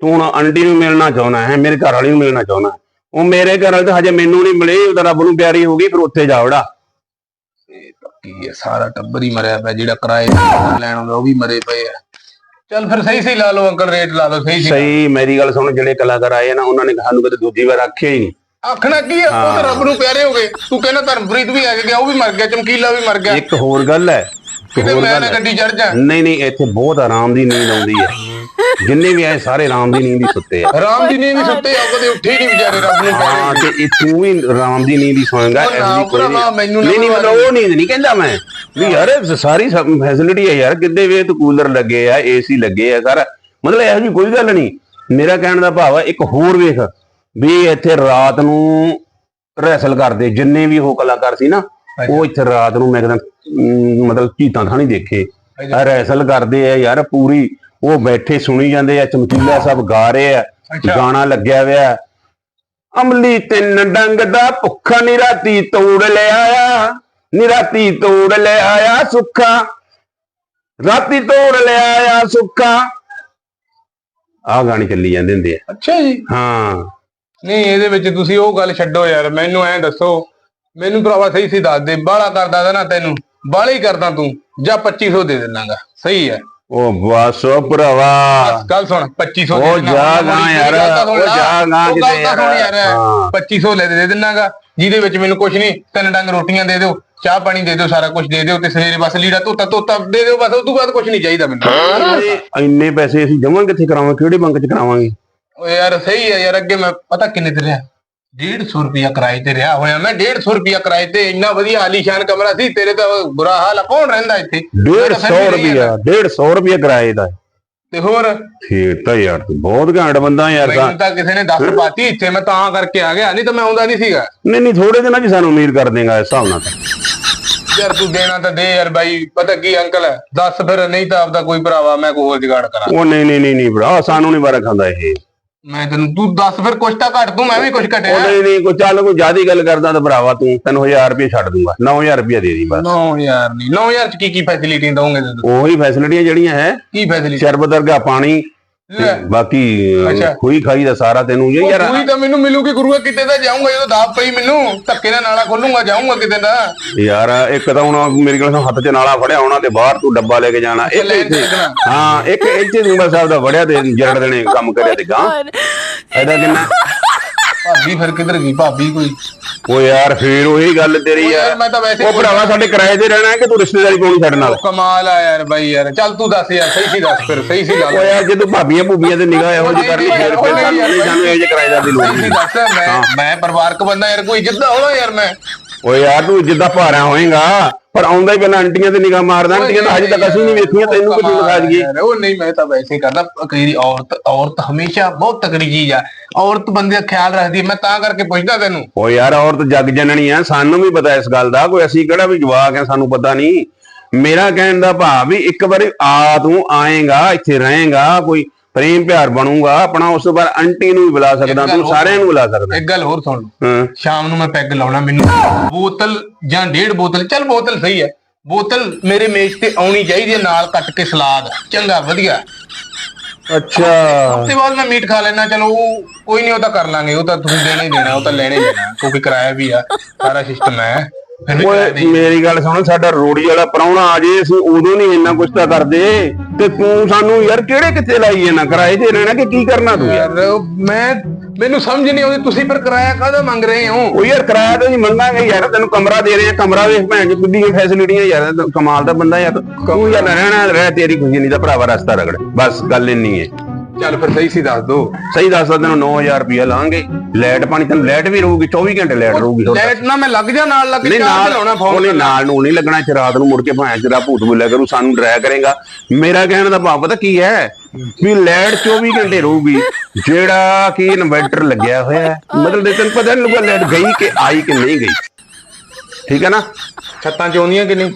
ਤੂੰ ਹੁਣ ਆਂਟੀ ਨੂੰ ਮਿਲਣਾ ਚਾਹੁੰਦਾ ਹੈ ਮੇਰੇ ਘਰ ਵਾਲੀ ਨੂੰ ਮਿਲਣਾ ਚਾਹੁੰਦਾ। ਉਹ ਮੇਰੇ ਘਰ ਵਾਲੀ ਤਾਂ ਹਜੇ ਮੈਨੂੰ ਨਹੀਂ ਮਿਲੀ ਉਹ ਤਾਂ ਰੱਬ ਨੂੰ ਪਿਆਰੀ ਹੋ ਗਈ ਫਿਰ ਉੱਥੇ ਜਾਵੜਾ ਕੀ ਹੈ ਸਾਰਾ ਟੱਬਰ ਹੀ ਮਰਿਆ ਪਿਆ ਜਿਹੜਾ ਕਿਰਾਏ ਲੈਣ ਆਉਂਦਾ ਉਹ ਵੀ ਮਰੇ ਪਏ ਆ। ਚੱਲ ਫਿਰ ਸਹੀ ਸਹੀ ਲਾ ਲਓ ਅੰਕਲ ਰੇਟ ਲਾ ਲਓ ਸਹੀ ਸਹੀ ਮੇਰੀ ਗੱਲ ਸੁਣ ਜਿਹੜੇ ਕਲਾਕਾਰ ਆਏ ਨਾ ਉਹਨਾਂ ਨੇ ਸਾਨੂੰ ਕਦੇ ਦੂਜੀ ਵਾਰ ਆਖਿਆ ਹੀ ਨਹੀਂ। ਆਖਣਾ ਕੀ ਆ? ਉਹ ਤਾਂ ਰੱਬ ਨੂੰ ਪਿਆਰੇ ਹੋ ਗਏ। ਤੂੰ ਕਹਿੰਦਾ ਧਰਮਪ੍ਰੀਤ ਵੀ ਆ ਗਿਆ ਉਹ ਵੀ ਮਰ ਗਿਆ ਚਮਕੀਲਾ ਵੀ ਮਰ ਗਿਆ। ਇੱਕ ਹੋਰ ਗੱਲ ਹੈ ਕਿਤੇ ਹੋਰ ਮੈਂ ਨਾ ਹੈ। ਗੱਡੀ ਚੜ ਜਾ। ਨਹੀਂ ਨਹੀਂ ਇੱਥੇ ਬਹੁਤ ਆਰਾਮ ਦੀ ਨੀਂਦ ਆਉਂਦੀ ਹੈ। ਜਿੰਨੇ ਵੀ ਆਏ ਸਾਰੇ ਆਰਾਮ ਦੀ ਨੀਂਦ ਹੀ ਸੁੱਤੇ ਆ। ਆਰਾਮ ਦੀ ਨੀਂਦ ਵੀ ਸੁੱਤੇ ਆ ਕਦੇ ਉੱਠੇ ਹੀ ਨਹੀਂ ਵਿਚਾਰੇ ਰੱਬ ਨੂੰ ਹਾਂ ਤੇ ਇਹ ਤੂੰ ਵੀ ਆਰਾਮ ਦੀ ਨੀਂਦ ਹੀ ਸੌਂਗਾ ਮੈਨੂੰ ਨਾ ਨਹੀਂ ਨਹੀਂ ਭਰਵਾ ਮਤਲਬ ਉਹ ਨੀਂਦ ਨਹੀਂ ਕਹਿੰਦਾ ਮੈਂ। ਵੀ ਯਾਰ ਇਹ ਸਾਰੀ ਫੈਸਿਲਿਟੀ ਹੈ ਯਾਰ ਕਿੱਦੇ ਵੇ ਤੂੰ ਕੂਲਰ ਲੱਗੇ ਆ ਏਸੀ ਲੱਗੇ ਆ ਸਾਰਾ। ਮਤਲਬ ਇਹੋ ਜਿਹੀ ਕੋਈ ਗੱਲ ਨਹੀਂ। ਮੇਰਾ ਕਹਿਣ ਦਾ ਭਾਵ ਹੈ ਇੱਕ ਹੋਰ ਵੇਖ ਵੀ ਇੱਥੇ ਰਾਤ ਨੂੰ ਰੈਸਲ ਕਰਦੇ ਜਿੰਨੇ ਵੀ ਉਹ ਕਲਾਕਾਰ ਸੀ ਨਾ ਉਹ ਇੱਥੇ ਰਾਤ ਨੂੰ ਮੈਂ ਕਹਿੰਦਾ ਮਤਲਬ ਚੀਤਾਂ ਥਾਣੀ ਦੇਖੇ। ਆ ਰੈਸਲ ਕਰਦੇ ਆ ਯਾਰ ਪੂਰੀ ਉਹ ਬੈਠੇ ਸੁਣੀ ਜਾਂਦੇ ਆ ਚਮਕੀਲਾ ਸਭ ਗਾ ਰਹੇ ਆ। ਗਾਣਾ ਲੱਗਿਆ ਹੋਇਆ। ਅਮਲੀ ਤਿੰਨ ਡੰਗ ਦਾ ਭੁੱਖਾ ਨਿਰਾਤੀ ਤੋੜ ਲਿਆਇਆ ਨਿਰਾਤੀ ਤੋੜ ਲਿਆਇਆ ਸੁੱਖਾ। ਰਾਤੀ ਤੋੜ ਲਿਆਇਆ ਸੁੱਖਾ। ਆ ਗਾਣੇ ਚੱਲੀ ਜਾਂਦੇ ਹੁੰਦੇ ਆ। ਅੱਛਾ ਜੀ। ਹਾਂ। ਨਹੀਂ ਇਹਦੇ ਵਿੱਚ ਤੁਸੀਂ ਉਹ ਗੱਲ ਛੱਡੋ ਯਾਰ ਮੈਨੂੰ ਐਂ ਦੱਸੋ ਮੈਨੂੰ ਭਰਾਵਾ ਸਹੀ ਸੀ ਦੱਸ ਦੇ ਬਾਹਲਾ ਕਰਦਾ ਨਾ ਤੈਨੂੰ ਬਾਹਲਾ ਕਰਦਾ ਤੂੰ ਜਾਂ 2500 ਦੇ ਦੇਣਾਗਾ ਸਹੀ ਹੈ ਉਹ ਬਸ ਉਹ ਭਰਾਵਾ ਗੱਲ ਸੁਣ 2500 ਉਹ। ਜਾ ਨਾ ਯਾਰ, ਉਹ। ਜਾ ਨਾ ਕਿਤੇ ਯਾਰ। ਯਾਰ ਹਾਂ। 2500 ਲੈ ਦੇ ਦੇਣਾਗਾ ਜਿਹਦੇ ਵਿੱਚ ਮੈਨੂੰ ਕੁਝ ਨਹੀਂ ਤਿੰਨ ਡੰਗ ਰੋਟੀਆਂ ਦੇ ਦਿਓ ਚਾਹ ਪਾਣੀ ਦੇ ਦਿਓ ਸਾਰਾ ਕੁਝ ਦੇ ਦਿਓ ਤੇ ਸਵੇਰੇ ਬਸ ਲੀੜਾ ਧੋਤਾ ਧੋਤਾ ਦੇ ਦਿਓ ਬਸ ਉਸ ਤੋਂ ਬਾਅਦ ਕੁਝ ਨਹੀਂ ਚਾਹੀਦਾ ਮੈਨੂੰ ਇੰਨੇ ਪੈਸੇ ਅਸੀਂ ਜਮਾ ਕਿੱਥੇ ਕਰਾਵਾਂਗੇ ਕਿਹੜੇ ਬੈਂਕ 'ਚ ਕਰਾਵਾਂਗੇ ਓਏ ਯਾਰ ਸਹੀ ਹੈ ਯਾਰ ਅੱਗੇ ਮੈਂ ਪਤਾ ਕਿੰਨੇ ਤੇ ਰਿਹਾ 150 ਰੁਪਿਆ ਕਿਰਾਏ ਤੇ ਰਿਹਾ ਹੋਇਆ ਮੈਂ 150 ਰੁਪਿਆ ਕਿਰਾਏ ਤੇ ਇੰਨਾ ਵਧੀਆ ਆਲੀਸ਼ਾਨ ਕਮਰਾ ਸੀ ਤੇਰੇ ਤਾਂ ਬੁਰਾ ਹਾਲ ਆ ਕੌਣ ਰਹਿੰਦਾ ਇੱਥੇ? ਮੈਂ ਤਾਂ ਫਿਰ 150 ਵੀ ਨਹੀਂ ਰੁਪਿਆ 150 ਰੁਪਿਆ ਕਿਰਾਏ ਦਾ। ਤੇ ਹੋਰ? ਫੇਰ ਤਾਂ ਯਾਰ ਤੂੰ ਬਹੁਤ ਘੈਂਟ ਬੰਦਾ ਯਾਰ ਤਾਂ ਮੈਨੂੰ ਤਾਂ ਕਿਸੇ ਨੇ ਦੱਸ ਪਾਤੀ ਇੱਥੇ ਮੈਂ ਤਾਂ ਕਰਕੇ ਆ ਗਿਆ ਨਹੀਂ ਤਾਂ ਮੈਂ ਆਉਂਦਾ ਨਹੀਂ ਸੀਗਾ। ਨਹੀਂ ਨਹੀਂ ਥੋੜੇ ਦਿਨਾਂ 'ਚ ਸਾਨੂੰ ਉਮੀਦ ਕਰ ਦੇਗਾ ਇਸ ਹਿਸਾਬ ਨਾਲ ਯਾਰ ਤੂੰ ਦੇਣਾ ਤਾਂ ਦੇ ਯਾਰ ਬਾਈ ਪਤਾ ਕੀ ਅੰਕਲ ਹੈ? ਦੱਸ ਫਿਰ ਨਹੀਂ ਤਾਂ ਆਪਦਾ ਕੋਈ ਭਰਾਵਾ ਮੈਂ ਕੋਈ ਹੋਰ ਜੁਗਾੜ ਕਰਾਂ। ਉਹ ਨਹੀਂ ਨਹੀਂ ਨਹੀਂ ਨਹੀਂ ਭਰਾ ਸਾਨੂੰ ਨਹੀਂ ਬਾਰਾ ਖਾਂਦਾ ਇਹ। ਮੈਂ ਤੈਨੂੰ ਤੂੰ ਦੱਸ ਫਿਰ ਕੁਛ ਤਾਂ ਘੱਟ ਤੂੰ ਮੈਂ ਵੀ ਕੁਛ ਉਹ ਘਟਿਆ ਨਹੀਂ ਨਹੀਂ ਕੋਈ ਚੱਲ ਕੋਈ ਜ਼ਿਆਦੀ ਗੱਲ ਕਰਦਾ ਤਾਂ ਭਰਾਵਾ ਤੂੰ 3000 ਰੁਪਏ ਛੱਡ ਦੂੰਗਾ 9000 ਰੁਪਏ ਦੇ ਦੀ ਬਸ। 9000 ਨਹੀਂ 9000 ਚ ਕੀ ਕੀ ਫੈਸਿਲਿਟੀ ਦਵੋਗੇ ਤੁਸੀਂ ਉਹੀ ਫੈਸਿਲਿਟੀਆਂ ਜਿਹੜੀਆਂ ਹੈ ਕੀ ਫੈਸਿਲਿਟੀ ਸ਼ਰਬਤ ਵਰਗਾ ਪਾਣੀ ਬਾਕੀ ਅੱਛਾ। ਖੂਈ ਦਾ ਸਾਰਾ ਤੈਨੂੰ ਇਹ ਯਾਰ ਕੋਈ ਤਾਂ ਮੈਨੂੰ ਮਿਲੂਗੀ ਗੁਰੂਆ ਕਿਤੇ ਤਾਂ ਜਾਊਂਗਾ ਜਦੋਂ ਦਾਬ ਪਈ ਮੈਨੂੰ ਧੱਕੇ ਨਾਲ ਨਾਲਾ ਖੋਲੂੰਗਾ ਜਾਊਂਗਾ ਕਿਤੇ ਦਾ ਯਾਰ ਇੱਕ ਤਾਂ ਹੁਣ ਮੇਰੇ ਕੋਲ ਹੱਥ 'ਚ ਨਾਲਾ ਫੜਿਆ ਹੋਣਾ ਤੇ ਬਾਹਰ ਤੂੰ ਡੱਬਾ ਲੈ ਕੇ ਜਾਣਾ। ਇੱਕ ਹਾਂ ਇੱਕ ਇੱਥੇ ਦੂੰਗਾ ਸਾਹਿਬ ਦਾ ਵੜਿਆ ਤੇ ਜਰੜ ਦੇਣੇ ਕੰਮ ਕਰਿਆ ਤੇ ਗਾਂ ਇਹਦਾ ਕਿੰਨਾ ਭਾਬੀ ਫਿਰ ਕਿੱਧਰ ਗਈ? ਭਾਬੀ ਕੋਈ? ਉਹ ਯਾਰ ਫੇਰ ਉਹੀ ਗੱਲ ਤੇਰੀ ਉਹ ਯਾਰ ਮੈਂ ਤਾਂ ਵੈਸੇ ਉਹ ਭਰਾਵਾ ਸਾਡੇ ਕਿਰਾਏ ਤੇ ਰਹਿਣਾ ਹੈ ਕਿ ਤੂੰ ਰਿਸ਼ਤੇਦਾਰੀ ਪਾਉਣੀ ਸਾਡੇ ਨਾਲ? ਕਮਾਲ ਆ ਯਾਰ ਬਾਈ ਯਾਰ। ਚੱਲ ਤੂੰ ਦੱਸ ਯਾਰ ਸਹੀ ਸੀ ਦੱਸ ਫਿਰ ਸਹੀ ਸੀ ਲਾ ਉਹ ਯਾਰ ਜੇ ਤੂੰ ਭਾਬੀਆਂ ਭੂਬੀਆਂ ਤੇ ਨਿਗਾਹ ਇਹੋ ਜਿਹੀ ਕਰਨੀ ਫੇਰ ਸਾਨੂੰ ਨਹੀਂ ਸਾਨੂੰ ਇਹ ਜਿਹੇ ਕਿਰਾਏਦਾਰ ਦੀ ਲੋੜ ਸਹੀ ਸੀ ਨਹੀਂ। ਦੱਸ ਮੈਂ ਮੈਂ ਪਰਿਵਾਰਕ ਬੰਦਾ ਯਾਰ ਕੋਈ ਜਿੱਦਾਂ ਹੋਣਾ ਯਾਰ ਮੈਂ। ਓ ਯਾਰ ਤੂੰ ਜਿੱਦਾਂ ਭਾਰਾ ਹੋਏਗਾ ਪਰ ਆਉਂਦਾ ਹੀ ਪਹਿਲਾਂ ਆਂਟੀਆਂ ਤੇ ਨਿਗਾਹ ਮਾਰਦਾ ਆਂਟੀਆਂ ਤਾਂ ਹਜੇ ਤੱਕ ਅਸੀਂ ਨਹੀਂ ਵੇਖੀਆਂ ਤੈਨੂੰ ਕਿੱਥੇ ਦਿਖਾ ਦਈਏ। ਉਹ ਨਹੀਂ ਮੈਂ ਤਾਂ ਵੈਸੇ ਕਰਦਾ ਕਈ ਔਰਤ ਔਰਤ ਹਮੇਸ਼ਾ ਬਹੁਤ ਤਕੜੀ ਚੀਜ਼ ਆ। ਔਰਤ ਬੰਦੇ ਦਾ ਖਿਆਲ ਰੱਖਦੀ ਮੈਂ ਤਾਂ ਕਰਕੇ ਪੁੱਛਦਾ ਤੈਨੂੰ। ਓ ਯਾਰ ਔਰਤ ਜੱਗ ਜਨਣੀ ਆ ਸਾਨੂੰ ਵੀ ਪਤਾ ਇਸ ਗੱਲ ਦਾ ਕੋਈ ਅਸੀਂ ਕਿਹੜਾ ਵੀ ਜਵਾਕ ਆ ਸਾਨੂੰ ਪਤਾ ਨਹੀਂ। ਮੇਰਾ ਕਹਿਣ ਦਾ ਭਾਵ ਵੀ ਇੱਕ ਵਾਰੀ ਆ ਤੂੰ ਆਏਗਾ ਇੱਥੇ ਰਹੇਗਾ ਕੋਈ ਪ੍ਰੇਮ ਪਿਆਰ ਬਣੂਗਾ ਆਪਣਾ ਉਸ ਤੋਂ ਬਾਅਦ ਆਂਟੀ ਨੂੰ ਵੀ ਬੁਲਾ ਸਕਦਾ ਤੂੰ ਸਾਰਿਆਂ ਨੂੰ ਬੁਲਾ ਸਕਦਾ। ਇੱਕ ਗੱਲ ਹੋਰ ਸੁਣ। ਲਓ ਸ਼ਾਮ ਨੂੰ ਮੈਂ ਪੈਗ ਲਾਉਣਾ ਮੈਨੂੰ। ਬੋਤਲ ਜਾਂ ਡੇਢ ਬੋਤਲ ਚੱਲ ਬੋਤਲ ਸਹੀ ਹੈ। ਬੋਤਲ ਮੇਰੇ ਮੇਜ਼ ਤੇ ਆਉਣੀ ਚਾਹੀਦੀ ਹੈ ਨਾਲ ਕੱਟ ਕੇ ਸਲਾਦ। ਚੰਗਾ ਵਧੀਆ। ਅੱਛਾ। ਤੇ ਬਾਅਦ ਮੈਂ ਮੀਟ ਖਾ ਲੈਣਾ ਚਲੋ ਉਹ ਕੋਈ ਨਹੀਂ ਉਹ ਤਾਂ ਕਰ ਲਾਂਗੇ। ਉਹ ਤਾਂ ਤੁਸੀਂ ਦੇਣਾ ਹੀ ਦੇਣਾ ਉਹ ਤਾਂ ਲੈਣਾ ਹੀ ਲੈਣਾ। ਕਿਉਂਕਿ ਕਿਰਾਇਆ ਵੀ ਆ ਸਾਰਾ ਸਿਸਟਮ ਹੈ। ਓਏ ਦੇ ਮੇਰੀ ਗੱਲ ਸੁਣ ਸਾਡਾ ਰੋੜੀ ਵਾਲਾ ਪ੍ਰਾਹੁਣਾ ਆ ਜੇ ਅਸੀਂ ਉਦੋਂ ਨਹੀਂ ਇੰਨਾ ਕੁਛ ਤਾਂ ਕਰਦੇ। ਤੇ ਤੂੰ ਸਾਨੂੰ ਯਾਰ ਕਿਹੜੇ ਕਿੱਥੇ ਲਾਈ ਨਾ ਕਿਰਾਏ ਤੇ ਰਹਿਣਾ ਕਿ ਕੀ ਕਰਨਾ ਤੂੰ ਯਾਰ? ਮੈਂ ਮੈਨੂੰ ਸਮਝ ਨਹੀਂ ਆਉਂਦੀ ਤੁਸੀਂ ਫਿਰ ਕਿਰਾਇਆ ਕਾਹਦਾ ਮੰਗ ਰਹੇ ਹੋ? ਉਹ ਯਾਰ ਕਿਰਾਇਆ ਤਾਂ ਨਹੀਂ ਮੰਗਾਂਗੇ ਯਾਰ ਤੈਨੂੰ ਕਮਰਾ ਦੇ ਰਹੇ ਆ ਕਮਰਾ ਵੇਖ ਭੈਣ ਜੀ ਕਿੱਡੀਆਂ ਫੈਸਿਲਿਟੀਆਂ ਯਾਰ ਕਮਾਲ ਦਾ ਬੰਦਾ ਯਾਰ। ਤੂੰ ਯਾਰ ਰਹਿਣਾ ਰਹਿ ਤੇਰੀ ਖੁਸ਼ੀ ਨਹੀਂ ਤਾਂ ਭਰਾਵਾ ਰਸਤਾ ਰਗੜ। ਬਸ ਗੱਲ ਇੰਨੀ ਹੈ। ਚੱਲ ਫਿਰ ਸਹੀ ਸੀ ਦੱਸ ਦੋ। ਸਹੀ ਦੱਸਦਾ ਤੈਨੂੰ 9000 ਰੁਪਇਆ ਲਾਂਗੇ। ਲਾਈਟ ਪਾਣੀ ਤੈਨੂੰ ਲਾਈਟ ਵੀ ਰਹੂਗੀ 24 ਘੰਟੇ ਲਾਈਟ ਰਹੂਗੀ ਲੈਟ ਨਾ ਮੈਂ ਲੱਗ ਜਾ ਨਾਲ ਲੱਗ ਨਹੀਂ ਚਾਹ ਨਾਲ ਲਾਉਣਾ ਫੋਨ ਨਹੀਂ ਨਾਲ ਨੂੰ ਨਹੀਂ ਲੱਗਣਾ ਇੱਥੇ ਰਾਤ ਨੂੰ ਮੁੜ ਕੇ ਭਾਂ ਤੇਰਾ ਭੂਤ ਬੋਲਿਆ ਕਰੂ ਸਾਨੂੰ ਡਰਾਇਆ ਕਰੇਗਾ। ਮੇਰਾ ਕਹਿਣ ਦਾ ਭਾਵ ਪਤਾ ਕੀ ਹੈ? ਵੀ ਲਾਈਟ 24 ਘੰਟੇ ਰਹੂਗੀ ਜਿਹੜਾ ਕਿ ਇਨਵਰਟਰ ਲੱਗਿਆ ਹੋਇਆ ਹੈ। ਮਤਲਬ ਦੇ ਤੈਨੂੰ ਪਤਾ ਨਹੀਂ ਲੱਗਾ ਲਾਈਟ ਗਈ ਕਿ ਆਈ ਕਿ ਨਹੀਂ ਗਈ। ਠੀਕ ਹੈ ਨਾ? ਛੱਤਾਂ ਚੋਂਦੀਆਂ ਕਿ ਨਹੀਂ?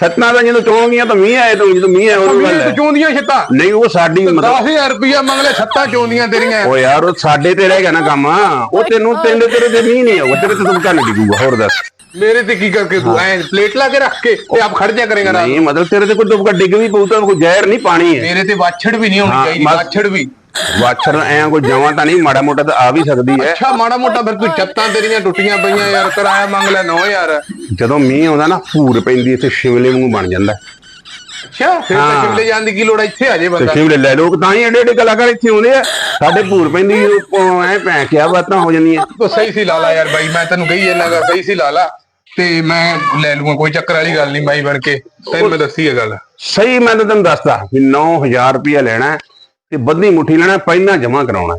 ਸਤਨਾ ਦਾ ਜਦੋਂ ਚੋਣਗੀਆਂ ਤਾਂ ਮੀਂਹ ਆਏ ਤਾਂ ਜਦੋਂ ਮੀਂਹ ਆਏ ਉਹ ਗੱਲ ਹੈ। ਚੋਂਦੀਆਂ ਛੱਤਾਂ। ਨਹੀਂ ਉਹ ਸਾਡੀ ਮਤਲਬ 10000 ਰੁਪਇਆ ਮੰਗ ਲੈ ਛੱਤਾਂ ਚੋਂਦੀਆਂ ਤੇਰੀਆਂ। ਉਹ ਯਾਰ ਉਹ ਸਾਡੇ ਤੇ ਰਹਿ ਗਿਆ ਨਾ ਕੰਮ। ਉਹ ਤੈਨੂੰ ਤੇਰੇ ਤੇਰੇ ਤੇ ਮੀਂਹ ਨਹੀਂ ਆਊਗਾ ਤੇਰੇ ਤੇ ਤੂੰ ਕੰਨ ਡਿੱਗੂਗਾ ਹੋਰ ਦੱਸ। ਮੇਰੇ ਤੇ ਕੀ ਕਰਕੇ ਤੂੰ ਐ ਪਲੇਟ ਲਾ ਕੇ ਰੱਖ ਕੇ ਤੇ ਆਪ ਖੜ ਜਾ ਕਰੇਗਾ ਨਾਲ ਨਹੀਂ ਮਤਲਬ ਤੇਰੇ ਤੇ ਕੋਈ ਦੁੱਬਕਾ ਡਿੱਗ ਵੀ ਪਊ ਤਾਂ ਕੋਈ ਜ਼ਹਿਰ ਨਹੀਂ ਪਾਣੀ ਹੈ। ਮੇਰੇ ਤੇ ਵਾਛੜ ਵੀ ਨਹੀਂ ਹੋਣੀ ਚਾਹੀਦੀ। ਵਾਛੜ ਵੀ। ਵਾਛਰ ਐ ਕੋਈ ਜਮਾਂ ਤਾਂ ਨਹੀਂ ਮਾੜਾ ਮੋਟਾ ਤਾਂ ਆ ਵੀ ਸਕਦੀ ਹੈ। ਅੱਛਾ ਮਾੜਾ ਮੋਟਾ ਫਿਰ ਤੂੰ ਛੱਤਾਂ ਤੇਰੀਆਂ ਟੁੱਟੀਆਂ ਪਈਆਂ ਯਾਰ ਕਿਰਾਇਆ ਮੰਗ ਲੈ 9000 ਜਦੋਂ ਮੀਂਹ ਆਉਂਦਾ ਨਾ ਭੂਰ ਪੈਂਦੀ ਇੱਥੇ ਸ਼ਿਮਲੇ ਵਾਂਗੂ ਬਣ ਜਾਂਦਾ। ਅੱਛਾ ਫਿਰ ਤਾਂ ਹਾਂ। ਸ਼ਿਮਲੇ ਜਾਣ ਦੀ ਕੀ ਲੋੜ ਹੈ ਇੱਥੇ ਆ ਜੇ ਤੇ ਬੰਦਾ। ਸ਼ਿਮਲੇ ਲੈ ਲੋਕ ਤਾਂ ਹੀ ਏਡੇ ਏਡੇ ਕਲਾਕਾਰ ਇੱਥੇ ਆਉਂਦੇ ਆ। ਸਾਡੇ ਭੂਰ ਪੈਂਦੀ ਉਹ ਐ ਭੈਂ ਕਿਆ ਬਾਤਾਂ ਹੋ ਜਾਂਦੀਆਂ। ਤੂੰ ਸਹੀ ਸੀ ਲਾਲਾ ਯਾਰ ਬਾਈ ਮੈਂ ਤੈਨੂੰ ਕਹੀ ਜਾਂਦਾ ਗਾ ਸਹੀ ਸੀ ਲਾਲਾ। ਤੇ ਮੈਂ ਲੈ ਲੂੰਗਾ ਕੋਈ ਚੱਕਰ ਵਾਲੀ ਗੱਲ ਨਹੀਂ ਬਾਈ ਬਣ ਕੇ। ਤੈਨੂੰ ਮੈਂ ਦੱਸੀ ਇਹ ਗੱਲ। ਸਹੀ ਮੈਂ ਤਾਂ ਤੈਨੂੰ ਦੱਸਦਾ ਵੀ 9000 ਰੁਪਇਆ ਲੈਣਾ ਹੈ। ਤੇ ਬੱਧੀ ਮੁੱਠੀ ਲੈਣਾ ਪਹਿਲਾਂ ਜਮਾ ਕਰਾਉਣਾ।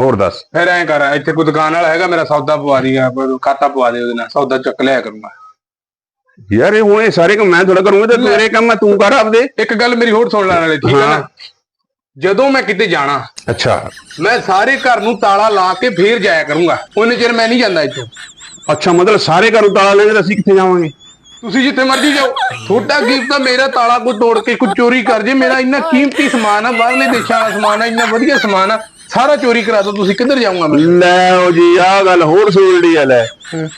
ਹੋਰ ਦੱਸ। ਫਿਰ ਐਂ ਕਰ ਇੱਥੇ ਕੋਈ ਦੁਕਾਨ ਵਾਲਾ ਹੈਗਾ ਮੇਰਾ ਸੌਦਾ ਪਵਾ ਦੀਗਾ ਖਾਤਾ ਪਵਾ ਦੇ ਉਹਦੇ ਨਾਲ ਸੌਦਾ ਚੱਕ ਲਿਆ ਕਰੂੰਗਾ। ਯਾਰ ਇਹ ਹੁਣ ਇਹ ਸਾਰੇ ਕੰਮ ਮੈਂ ਥੋੜਾ ਕਰੂੰਗਾ ਤੇ ਤੇਰੇ ਕੰਮ ਆ, ਤੂੰ ਕਰ ਆਪਦੇ। ਇੱਕ ਗੱਲ ਮੇਰੀ ਹੋਰ ਸੁਣ ਲੈਣ ਵਾਲੀ ਠੀਕ ਹੈ। ਨਾ? ਜਦੋਂ ਮੈਂ ਕਿਤੇ ਜਾਣਾ ਅੱਛਾ। ਮੈਂ ਸਾਰੇ ਘਰ ਨੂੰ ਤਾਲਾ ਲਾ ਕੇ ਫੇਰ ਜਾਇਆ ਕਰੂੰਗਾ। ਉਹਨੇ ਚਿਰ ਮੈਂ ਨਹੀਂ ਜਾਂਦਾ ਇੱਥੋਂ। ਅੱਛਾ ਮਤਲਬ ਸਾਰੇ ਘਰੋਂ ਤਾਲਾ ਲੈਣੇ ਤਾਂ ਅਸੀਂ ਕਿੱਥੇ ਜਾਵਾਂਗੇ? ਤੁਸੀਂ ਜਿੱਥੇ ਮਰਜ਼ੀ ਜਾਓ। ਤੁਹਾਡਾ ਗਿਫਟ ਤਾਂ ਮੇਰਾ ਤਾਲਾ ਕੋਈ ਤੋੜ ਕੇ ਕੋਈ ਚੋਰੀ ਕਰ ਜੇ। ਮੇਰਾ ਇੰਨਾ ਕੀਮਤੀ ਸਮਾਨ ਆ ਬਾਹਰਲੇ ਦੇਸ਼ਾਂ ਦਾ ਸਮਾਨ ਆ ਇੰਨਾ ਵਧੀਆ ਸਮਾਨ ਆ। ਸਾਰਾ ਚੋਰੀ ਕਰਾ ਦੋ ਤੁਸੀਂ ਕਿੱਧਰ ਜਾਊਂਗਾ ਮੈਂ? ਲੈ ਉਹ ਜੀ ਆਹ ਗੱਲ ਹੋਰ ਸੁਣਦੀ ਆ ਲੈ।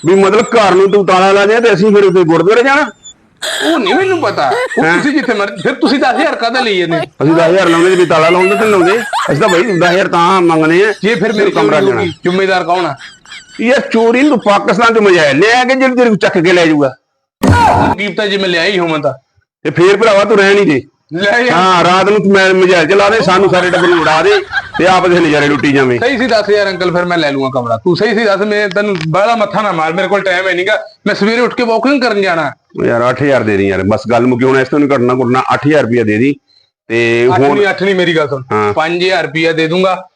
ਵੀ ਮਤਲਬ ਘਰ ਨੂੰ ਤੂੰ ਤਾਲਾ ਲਾ ਦੇ ਤੇ ਅਸੀਂ ਫਿਰ ਉੱਥੇ ਗੁਰਦੁਆਰੇ ਜਾਣਾ? ਉਹ ਨਹੀਂ ਮੈਨੂੰ ਪਤਾ। ਉਹ ਤੁਸੀਂ ਜਿੱਥੇ ਮਰਜ਼ੀ ਫਿਰ ਤੁਸੀਂ 10000 ਕਾਹਦਾ ਲਈ ਜਾਂਦੇ? ਅਸੀਂ 10000 ਲਾਉਂਦੇ ਤੇ ਵੀ ਤਾਲਾ ਲਾਉਂਦੇ ਤੇ ਲਾਉਂਦੇ। ਅਸੀਂ ਤਾਂ ਭਾਈ 10000 ਤਾਂ ਮੰਗਦੇ ਆ ਜੇ ਫਿਰ ਮੇਰੀ ਕਮਰਾ ਲੈਣਾ। ਜ਼ਿੰਮੇਦਾਰ ਕੌਣ ਆ? ਯਾਰ ਚੋਰੀ ਨੂੰ ਪਾਕਿਸਤਾਨ ਚ ਮਜਾਇਲ ਲੈ ਆ ਕੇ ਜਿਹੜੀ ਤੇਰੇ ਚੱਕ ਕੇ ਲੈ ਜਾਊਗਾ। ਕੀਪਤਾ ਜੇ ਮੈਂ ਲਿਆਈ ਹੋਵਾਂ ਤਾਂ। ਤੇ ਫੇਰ ਭਰਾਵਾ ਤੂੰ ਰਹਿ ਨਹੀਂ ਦੇ। ਲੈ ਜਾ। ਹਾਂ ਰਾਤ ਨੂੰ ਤੂੰ ਮੈਂ ਮਜਾਇਲ ਚਲਾ ਦੇ ਸਾਨੂੰ ਸਾਰੇ ਟੱਬਰ ਨੂੰ ਉਡਾ ਦੇ ਤੇ ਆਪ ਦੇ ਨਜ਼ਾਰੇ ਲੁੱਟੀ ਜਾਵੇਂ। ਸਹੀ ਸੀ 10000 ਅੰਕਲ ਫਿਰ ਮੈਂ ਲੈ ਲੂੰਗਾ ਕਮਰਾ। ਤੂੰ ਸਹੀ ਸੀ ਦੱਸ ਮੈਂ ਤੈਨੂੰ ਬੜਾ ਮੱਥਾ ਨਾ ਮਾਰ ਮੇਰੇ ਕੋਲ ਟਾਈਮ ਹੈ ਨਹੀਂਗਾ ਮੈਂ ਸਵੇਰੇ ਉੱਠ ਕੇ ਵਾਕਿੰਗ ਕਰਨ ਜਾਣਾ। ਯਾਰ 8000 ਦੇ ਦੀ ਯਾਰ ਬਸ ਗੱਲ ਮੁੱਕੀ ਹੁਣ ਇਸ ਤੋਂ ਨਹੀਂ ਘਟਣਾ ਘਟਣਾ 8000 ਰੁਪਇਆ ਦੇ ਦੀ। ਤੇ ਹੁਣ ਅੱਠ ਨਹੀਂ ਮੇਰੀ ਗੱਲ ਸੁਣ। ਹਾਂ। 5000 ਰੁਪਇਆ ਦੇ ਦੂੰਗਾ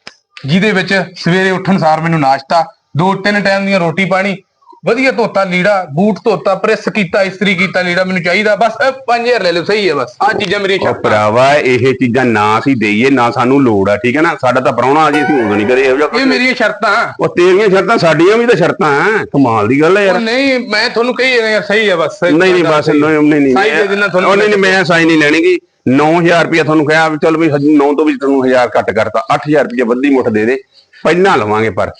ਜਿਹਦੇ ਵਿੱਚ ਸਵੇਰੇ ਉੱਠਣ ਸਾਰ ਮੈਨੂੰ ਨਾਸ਼ਤਾ ਦੋ ਤਿੰਨ ਟਾਈਮ ਦੀਆਂ ਰੋਟੀ ਪਾਣੀ ਵਧੀਆ ਧੋਤਾ ਲੀੜਾ ਬੂਟ ਧੋਤਾ ਪ੍ਰੈਸ ਕੀਤਾ ਇਸਤਰੀ ਕੀਤਾ ਲੀੜਾ ਮੈਨੂੰ ਚਾਹੀਦਾ ਬਸ 5000 ਲੈ ਲਓ ਸਹੀ ਹੈ ਬਸ। ਆ ਚੀਜ਼ਾਂ ਮੇਰੀਆਂ ਉਹ ਸ਼ਰਤਾਂ ਭਰਾਵਾ ਇਹ ਚੀਜ਼ਾਂ ਨਾ ਅਸੀਂ ਦੇਈਏ ਨਾ ਸਾਨੂੰ ਲੋੜ ਆ ਠੀਕ ਹੈ ਨਾ? ਸਾਡਾ ਤਾਂ ਪ੍ਰਾਹੁਣਾ ਅਜੇ ਅਸੀਂ ਉਦੋਂ ਨਹੀਂ ਕਰੇ ਇਹੋ ਜਿਹਾ ਇਹ ਕੁਛ। ਮੇਰੀਆਂ ਸ਼ਰਤਾਂ। ਉਹ ਤੇਰੀਆਂ ਸ਼ਰਤਾਂ ਸਾਡੀਆਂ ਵੀ ਤਾਂ ਸ਼ਰਤਾਂ ਆ ਕਮਾਲ ਦੀ ਗੱਲ ਹੈ ਉਹ ਯਾਰ ਨਹੀਂ ਮੈਂ ਤੁਹਾਨੂੰ ਕਹੀ ਯਾਰ ਸਹੀ ਹੈ ਬਸ। ਨਹੀਂ ਨਹੀਂ ਬਸ ਨਹੀਂ ਨਹੀਂ ਨਹੀਂ ਸਾਈ ਦੇ ਦਿਨਾਂ ਤੁਹਾਨੂੰ ਉਹ ਨਹੀਂ ਨਹੀਂ ਮੈਂ ਸਾਈ ਨਹੀਂ ਲੈਣੀਗੀ 9000 ਰੁਪਇਆ ਤੁਹਾਨੂੰ ਕਿਹਾ ਵੀ ਚਲ ਵੀ 9 ਤੋਂ ਵੀ ਤੁਹਾਨੂੰ 1000 ਘੱਟ ਕਰਤਾ 8000 ਰੁਪਇਆ ਵੱਧੀ ਮੁੱਠ ਦੇ ਦੇ ਪਹਿਲਾਂ ਲਵਾਂਗੇ ਪਰ।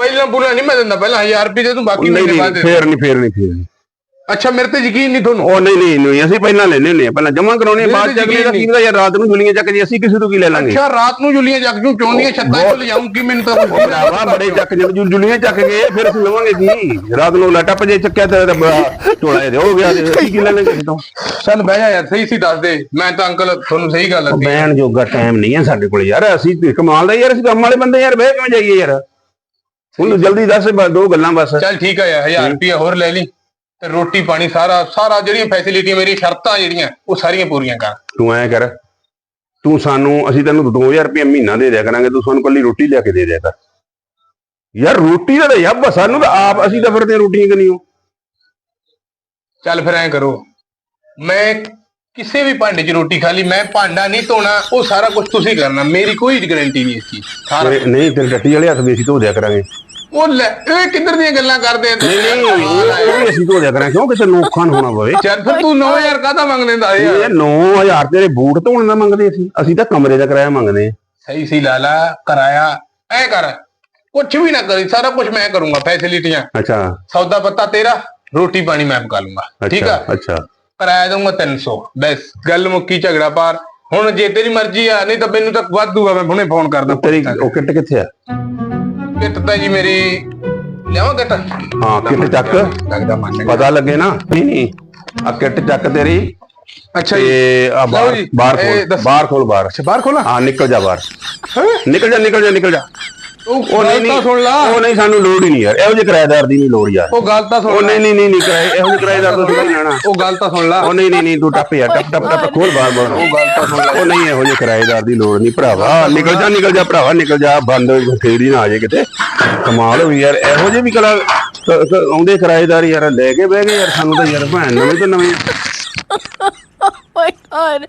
ਪਹਿਲਾਂ ਬੁਲਾ ਨਹੀਂ ਮੈਂ ਦਿੰਦਾ ਪਹਿਲਾਂ 1000 ਰੁਪਏ ਦੇ ਦੂੰ ਬਾਕੀ ਨਹੀਂ ਮਹੀਨੇ ਬਾਅਦ ਨਹੀਂ ਦੇ ਫੇਰ ਨਹੀਂ ਫੇਰ ਨਹੀਂ ਫੇਰ ਨਹੀਂ। ਅੱਛਾ ਮੇਰੇ ਤੇ ਯਕੀਨ ਨਹੀਂ ਤੁਹਾਨੂੰ? ਉਹ ਨਹੀਂ ਨਹੀਂ ਨਹੀਂ ਅਸੀਂ ਪਹਿਲਾਂ ਲੈਣੇ ਹੁੰਦੇ ਆ ਪਹਿਲਾਂ ਜਮਾ ਕਰਾਉਣੇ ਆ, ਬਾਅਦ ਤੇ ਚ ਅਗਲੇ ਦਾ ਕੀ ਪਤਾ ਯਾਰ ਰਾਤ ਨੂੰ ਜੁਲੀਆਂ ਚੱਕ ਜੀ ਅਸੀਂ ਕਿਸੇ ਤੋਂ ਕੀ ਲੈ ਲਾਂਗੇ? ਅੱਛਾ ਰਾਤ ਨੂੰ ਜੁਲੀਆਂ ਜੱਗ ਜੂ ਚੋਂਦੀਆਂ ਛੱਤਾਂ ਤੋਂ ਲਿਜਾਉਂ ਕਿ ਮੈਨੂੰ ਤਾਂ ਕੁਝ ਭਰਾਵਾ ਬੜੇ ਚੱਕ ਜਣ ਜੁ- ਜੁਲੀਆਂ ਚੱਕ ਗਏ ਫਿਰ ਅਸੀਂ ਲਵਾਂਗੇ ਕੀ? ਰਾਤ ਨੂੰ ਲੱਟਾ ਪਜੇ ਚੱਕਿਆ ਤੇ ਤੇ ਬੜਾ ਝੋਲਾ ਹੋ ਗਿਆ ਤੇ ਅਸੀਂ ਕੀ ਲੈ ਲਾਂਗੇ ਕਿਸੇ ਤੋਂ ਚੱਲ ਬਹਿ ਜਾ ਯਾਰ ਸਹੀ ਸੀ ਦੱਸ ਦੇ। ਮੈਂ ਤਾਂ ਅੰਕਲ ਤੁਹਾਨੂੰ ਸਹੀ ਗੱਲ ਦੱਸੀ। ਬਹਿਣ ਜੋਗਾ ਟਾਈਮ ਨਹੀਂ ਹੈ ਸਾਡੇ ਕੋਲ ਯਾਰ ਅਸੀਂ ਤੇ ਕਮਾਲ ਦਾ ਯਾਰ ਅਸੀਂ ਕੰਮ ਵਾਲੇ ਬੰਦੇ ਯਾਰ ਬਹਿ ਕਿਵੇਂ ਜਾਈਏ ਯਾਰ? ਉਹਨੂੰ ਜਲਦੀ ਦੱਸ ਬਸ ਦੋ ਗੱਲਾਂ ਬਸ। ਚੱਲ ਠੀਕ ਆ ਯਾਰ 1000 ਰੁਪਏ ਹੋਰ ਲੈ ਲਈ ਤੇ ਰੋਟੀ ਪਾਣੀ ਸਾਰਾ ਸਾਰਾ ਜਿਹੜੀਆਂ ਫੈਸਿਲਿਟੀਆਂ ਮੇਰੀ ਸ਼ਰਤਾਂ ਜਿਹੜੀਆਂ ਉਹ ਸਾਰੀਆਂ ਪੂਰੀਆਂ ਕਰ। ਤੂੰ ਐ ਕਰ ਤੂੰ ਸਾਨੂੰ ਅਸੀਂ ਤੈਨੂੰ 2000 ਰੁਪਏ ਮਹੀਨਾ ਦੇ ਦਿਆ ਕਰਾਂਗੇ ਤੂੰ ਸਾਨੂੰ ਕੱਲੀ ਰੋਟੀ ਲਿਆ ਕੇ ਦੇ ਦਿਆ ਕਰ। ਯਾਰ ਰੋਟੀ ਦਾ ਤਾਂ ਯੱਬ ਸਾਨੂੰ ਤਾਂ ਆਪ ਅਸੀਂ ਤਾਂ ਫਿਰਦੇ ਹਾਂ ਰੋਟੀਆਂ ਕਨੀਓ ਚੱਲ ਫਿਰ ਐਂ ਕਰੋ ਮੈਂ ਕਿਸੇ ਵੀ ਭਾਂਡੇ 'ਚ ਰੋਟੀ ਖਾ ਲਈ ਮੈਂ ਭਾਂਡਾ ਨਹੀਂ ਧੋਣਾ ਉਹ ਸਾਰਾ ਕੁਝ ਤੁਸੀਂ ਕਰਨਾ ਮੇਰੀ ਕੋਈ ਗਾਰੰਟੀ ਨਹੀਂ ਇਸ ਚੀਜ਼ ਸਾਰਾ ਤੇਰੇ- ਨਹੀਂ ਤੇਰੇ ਟੱਟੀ ਵਾਲੇ ਹੱਥ ਵੀ ਅਸੀਂ ਧੋ ਦਿਆ ਕਰਾਂਗੇ। ਉਹ ਲੈ ਇਹ ਕਿੱਧਰ ਦੀਆਂ ਗੱਲਾਂ ਕਰਦੇ ਆ ਨਹੀਂ ਨਹੀਂ ਵੀ ਅਸੀਂ ਧੋ ਦਿਆ ਕਰਾਂਗੇ ਕਿਉਂ? ਕਿਸੇ ਨੂੰ ਔਖਾ ਨਾ ਹੋਣਾ ਪਵੇ। ਚੱਲ ਫਿਰ ਤੂੰ 9000 ਕਾਹਦਾ ਮੰਗਦੇ ਦਾ ਯਾਰ ਇਹ 9000 ਤੇਰੇ ਬੂਟ ਧੋਣ ਦਾ ਮੰਗਦੇ ਅਸੀਂ ਅਸੀਂ ਤਾਂ ਕਮਰੇ ਦਾ ਕਿਰਾਇਆ ਮੰਗਦੇ ਹਾਂ। ਸਹੀ ਸੀ ਲਾਲਾ ਕਰਾਇਆ ਐ ਕਰ ਕੁਝ ਵੀ ਨਾ ਕਰੀ ਸਾਰਾ ਕੁਝ ਮੈਂ ਕਰੂੰਗਾ ਫੈਸਿਲਿਟੀਆਂ ਅੱਛਾ। ਸੌਦਾ ਪੱਤਾ ਤੇਰਾ ਰੋਟੀ ਪਾਣੀ ਮੈਂ ਪਕਾ ਲੂੰਗਾ ਠੀਕ ਆ? ਅੱਛਾ ਅੱਛਾ। ਕਰਾਇਆ ਦਊਂਗਾ 300 ਬਸ ਗੱਲ ਮੁੱਕੀ ਝਗੜਾ ਪਾਰ। ਹੁਣ ਜੇ ਤੇਰੀ ਮਰਜ਼ੀ ਆ ਨਹੀਂ ਤਾਂ ਮੈਨੂੰ ਤਾਂ ਵਾਧੂਗਾ ਮੈਂ ਹੁਣੇ ਫੋਨ ਕਰਦਾ। ਤੇਰੀ ਉਹ ਕਿੱਟ ਕਿੱਥੇ ਆ? ਕਿੱਟ ਤਾਂ ਜੀ ਮੇਰੀ ਲਿਆਵਾਂ ਕਿੱਟ? ਹਾਂ ਕਿੱਟ ਚੱਕ। ਲੱਗਦਾ ਮੰਨ ਪਤਾ ਲੱਗੇ ਨਾ? ਨਹੀਂ ਨਹੀਂ। ਆ ਕਿੱਟ ਚੱਕ ਤੇਰੀ। ਅੱਛਾ ਜੀ। ਆ ਬਾਹਰ ਖੋਲ ਬਾਹਰ ਖੋਲ ਬਾਹਰ। ਅੱਛਾ ਬਾਹਰ ਖੋਲਾ? ਹਾਂ ਨਿਕਲ ਜਾ ਬਾਹਰ? ਨਿਕਲ ਜਾ ਨਿਕਲ ਜਾ ਨਿਕਲ ਜਾ। ਉਹ ਉਹ ਨਹੀਂ ਗੱਲ ਤਾਂ ਸੁਣ ਲਾ। ਉਹ ਨਹੀਂ ਸਾਨੂੰ ਲੋੜ ਹੀ ਨਹੀਂ ਯਾਰ। ਇਹੋ ਜਿਹੇ ਕਿਰਾਏਦਾਰ ਦੀ ਨਹੀਂ ਲੋੜ ਯਾਰ। ਉਹ ਗੱਲ ਤਾਂ ਉਹ ਸੁਣ ਲੈ। ਨਹੀਂ ਨਹੀਂ ਨਹੀਂ ਨਹੀਂ ਕਿਰਾਏ ਇਹੋ ਜਿਹੇ ਕਿਰਾਏਦਾਰ ਤੋਂ ਨਹੀਂ ਲੈਣਾ। ਉਹ ਗੱਲ ਤਾਂ ਸੁਣ ਲਾ। ਉਹ ਨਹੀਂ ਨਹੀਂ ਨਹੀਂ ਤੂੰ ਟੱਪ ਯਾਰ ਟੱਪ ਟੱਪ ਟੱਪ ਖੋਲ ਬਾਹਰ ਬਾਹਰ। ਉਹ ਗੱਲ ਤਾਂ ਸੁਣ ਲੈ। ਉਹ ਨਹੀਂ ਇਹੋ ਜਿਹੇ ਕਿਰਾਏਦਾਰ ਦੀ ਲੋੜ ਨਹੀਂ ਭਰਾਵਾ। ਨਿਕਲ ਜਾ ਨਿਕਲ ਜਾ ਭਰਾਵਾ ਨਿਕਲ ਜਾ। ਬੰਦ ਫੇਰੀ ਨਾ ਆ ਜਾਏ ਕਿਤੇ। ਕਮਾਲ ਹੋਈ ਯਾਰ। ਇਹੋ ਜਿਹੇ ਵੀ ਕਲਾ ਆਉਂਦੇ ਕਿਰਾਏਦਾਰ ਯਾਰ ਲੈ ਕੇ ਬਹਿ ਗਏ ਯਾਰ। ਸਾਨੂੰ ਤਾਂ ਯਾਰ ਭੈਣ ਨਵੇਂ ਤੋਂ ਨਵੇਂ। Oh my god.